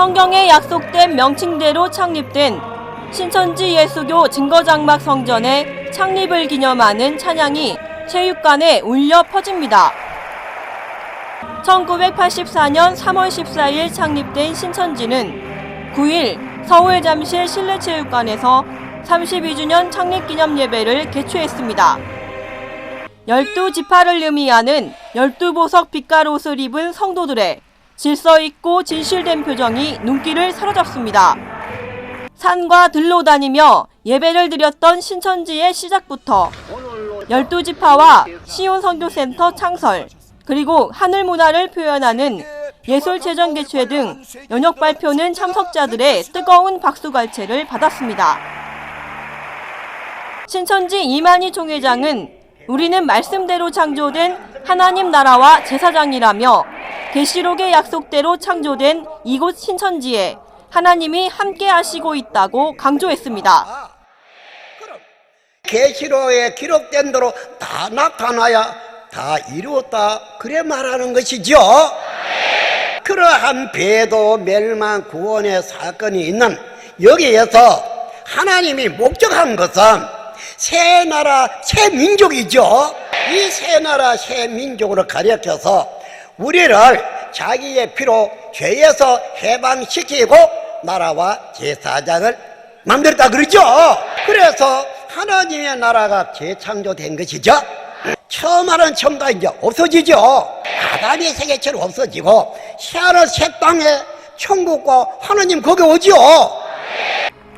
성령의 약속된 명칭대로 창립된 신천지 예수교 증거장막 성전의 창립을 기념하는 찬양이 체육관에 울려 퍼집니다. 1984년 3월 14일 창립된 신천지는 9일 서울 잠실 실내체육관에서 32주년 창립 기념 예배를 개최했습니다. 열두 지파를 의미하는 열두 보석 빛깔 옷을 입은 성도들의 질서 있고 진실된 표정이 눈길을 사로잡습니다. 산과 들로 다니며 예배를 드렸던 신천지의 시작부터 열두 지파와 시온 선교센터 창설 그리고 하늘 문화를 표현하는 예술체전 개최 등 연역 발표는 참석자들의 뜨거운 박수갈채를 받았습니다. 신천지 이만희 총회장은 우리는 말씀대로 창조된 하나님 나라와 제사장이라며 계시록의 약속대로 창조된 이곳 신천지에 하나님이 함께 하시고 있다고 강조했습니다. 계시록에 기록된 대로 다 나타나야 다 이루었다 그래 말하는 것이죠. 그러한 배도 멸망 구원의 사건이 있는 여기에서 하나님이 목적한 것은 새 나라 새 민족이죠. 이 새 나라 새 민족으로 가르쳐서 우리를 자기의 피로 죄에서 해방시키고 나라와 제사장을 만들었다 그러죠. 그래서 하나님의 나라가 재창조된 것이죠. 처음 하는 천가 이제 없어지죠. 아담의 세계처럼 없어지고 새하늘 새 땅에 천국과 하나님 거기 오죠.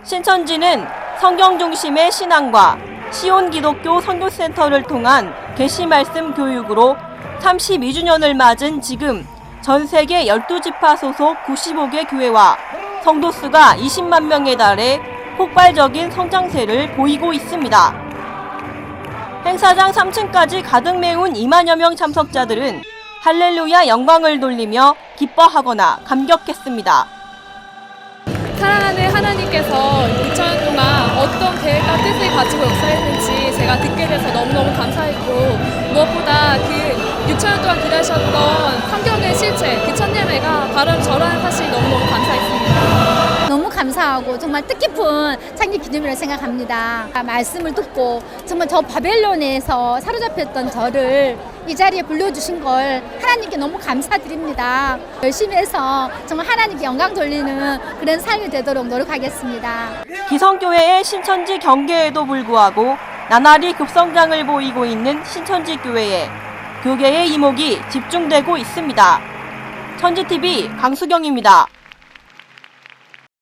신천지는 성경 중심의 신앙과 시온 기독교 선교센터를 통한 계시 말씀 교육으로 32주년을 맞은 지금 전 세계 12지파 소속 95개 교회와 성도 수가 20만 명에 달해 폭발적인 성장세를 보이고 있습니다. 행사장 3층까지 가득 메운 2만여 명 참석자들은 할렐루야 영광을 돌리며 기뻐하거나 감격했습니다. 사랑하는 하나님께서 2000년 동안 어떤 계획과 뜻을 가지고 역사했는지 제가 듣게 돼서 너무너무 감사했고 무엇보다 그 6천년 동안 기다리셨던 성경의 실체, 그 첫 예배가 바로 저라는 사실이 너무너무 감사했습니다. 너무 감사하고 정말 뜻깊은 창립 기념이라고 생각합니다. 아, 말씀을 듣고 정말 저 바벨론에서 사로잡혔던 저를 이 자리에 불러주신 걸 하나님께 너무 감사드립니다. 열심히 해서 정말 하나님께 영광 돌리는 그런 삶이 되도록 노력하겠습니다. 기성교회의 신천지 경계에도 불구하고 나날이 급성장을 보이고 있는 신천지 교회에 교계의 이목이 집중되고 있습니다. 천지TV 강수경입니다.